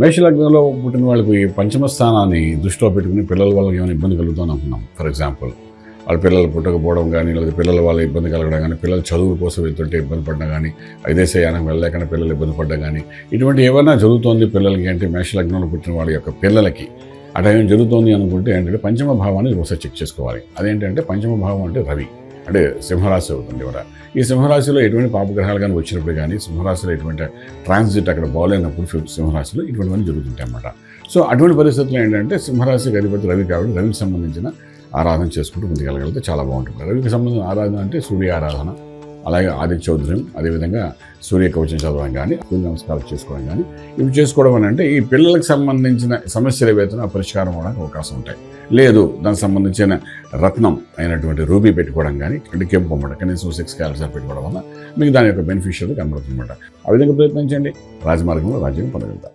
మేషలగ్నంలో పుట్టిన వాళ్ళకి ఈ పంచమ స్థానాన్ని దృష్టిలో పెట్టుకుని పిల్లల వల్ల ఏమైనా ఇబ్బంది కలుగుతాం అనుకున్నాం. ఫర్ ఎగ్జాంపుల్ వాళ్ళ పిల్లలు పుట్టకపోవడం కానీ లేదా పిల్లల వల్ల ఇబ్బంది కలగడం కానీ పిల్లల చదువు కోసం వెళ్తుంటే ఇబ్బంది పడడం కానీ విదేశయానం వెళ్ళలేకనే పిల్లలు ఇబ్బంది పడడం కానీ ఇటువంటి ఏమైనా జరుగుతోంది పిల్లలకి అంటే మేషలగ్నంలో పుట్టిన వాళ్ళ యొక్క పిల్లలకి. అటు ఏం జరుగుతోంది అనుకుంటే ఏంటంటే పంచమ భావాన్ని ఒకసారి చెక్ చేసుకోవాలి. అదేంటంటే పంచమ భావం అంటే రవి. అంటే సింహరాశి అవుతుంది కూడా ఈ సింహరాశిలో ఎటువంటి పాపగ్రహాలు కానీ వచ్చినప్పుడు కానీ సింహరాశిలో ఎటువంటి ట్రాన్సిట్ అక్కడ బాగాలేనప్పుడు ఫిఫ్త్ సింహరాశిలో ఇటువంటివన్నీ జరుగుతుంటాయి అన్నమాట. సో అటువంటి పరిస్థితుల్లో ఏంటంటే సింహరాశికి అధిపతి రవి కాబట్టి రవికి సంబంధించిన ఆరాధన చేసుకుంటూ ముందుకెళ్ళగలిగితే చాలా బాగుంటుంది. రవికి సంబంధించిన ఆరాధన అంటే సూర్య ఆరాధన అలాగే ఆదిత్య చౌదర్యం అదేవిధంగా సూర్య కవచం చదవడం కానీ సూర్య నమస్కారం చేసుకోవడం కానీ ఇవి చేసుకోవడం అని అంటే ఈ పిల్లలకు సంబంధించిన సమస్యలు ఏవైతే పరిష్కారం అవడానికి అవకాశం ఉంటాయి. లేదు దానికి సంబంధించిన రత్నం అయినటువంటి రూబీ పెట్టుకోవడం కానీ అంటే కెంపు అన్నమాట కనీసం సిక్స్ క్యాలరీస్ పెట్టుకోవడం వల్ల మీకు దాని యొక్క బెనిఫిషియల్ కనబడుతుందన్నమాట. ఆ విధంగా ప్రయత్నించండి. రాజమార్గంలో రాజ్యం పొందగలుగుతారు